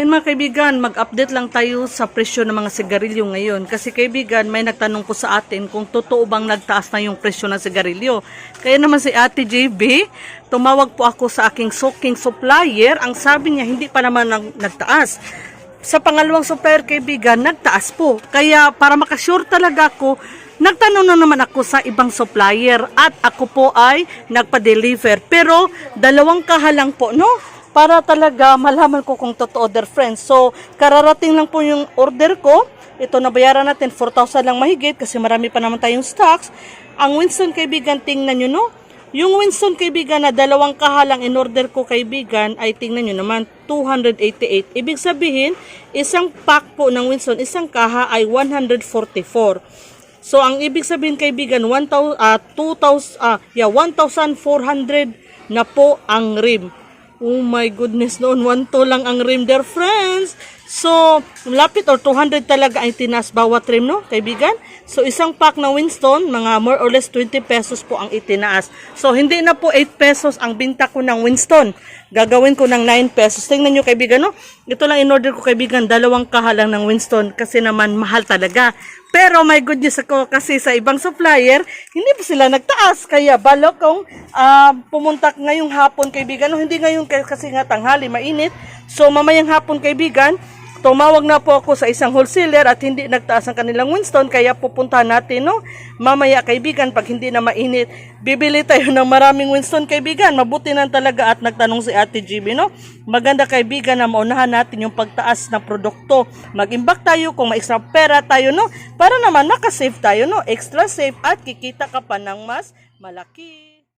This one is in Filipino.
Ayun mga kaibigan, mag-update lang tayo sa presyo ng mga sigarilyo ngayon. Kasi kaibigan, may nagtanong po sa atin kung totoo bang nagtaas na yung presyo ng sigarilyo. Kaya naman si Ate JB, tumawag po ako sa aking soaking supplier. Ang sabi niya, hindi pa naman nag- nagtaas. Sa pangalawang supplier kaibigan, nagtaas po. Kaya para makasure talaga ako, nagtanong na naman ako sa ibang supplier at ako po ay nagpa-deliver. Pero dalawang kahalang po, no? Para talaga malaman ko kung totoo, dear friends. So, kararating lang po yung order ko. Ito, nabayaran natin 4,000 lang mahigit kasi marami pa naman tayong stocks. Ang Winston kaibigan, tingnan nyo, no? Yung Winston kaibigan na dalawang kahalang in order ko kaibigan ay tingnan nyo naman 288. Ibig sabihin, isang pack po ng Winston, isang kaha ay 144. So ang ibig sabihin kaibigan 1,000 ah 2,000 ah yeah 1,400 na po ang rim. Oh my goodness noon, 1 to lang ang rim dear friends. So, lapit or 200 talaga ang tinas bawat rim, no, kaibigan? So, isang pack na Winston, mga more or less 20 pesos po ang itinaas. So, hindi na po 8 pesos ang binta ko ng Winston. Gagawin ko ng 9 pesos. Tingnan nyo, kaibigan, no? Ito lang in-order ko, kaibigan, dalawang kahalang ng Winston kasi naman mahal talaga. Pero may good news ako kasi sa ibang supplier, hindi pa sila nagtaas. Kaya balo kong ah, pumunta ngayong hapon, kaibigan. No, hindi ngayon kasi nga tanghali, mainit. So, mamayang hapon, kaibigan, Tumawag na po ako sa isang wholesaler at hindi nagtaas ang kanilang Winston kaya pupuntahan natin no. Mamaya kaibigan pag hindi na mainit, bibili tayo ng maraming Winston kaibigan. Mabuti na talaga at nagtanong si Ate GB no. Maganda kaibigan na maunahan natin yung pagtaas ng produkto. Mag-imbak tayo kung may extra pera tayo no para naman makasave tayo no. Extra safe at kikita ka pa ng mas malaki.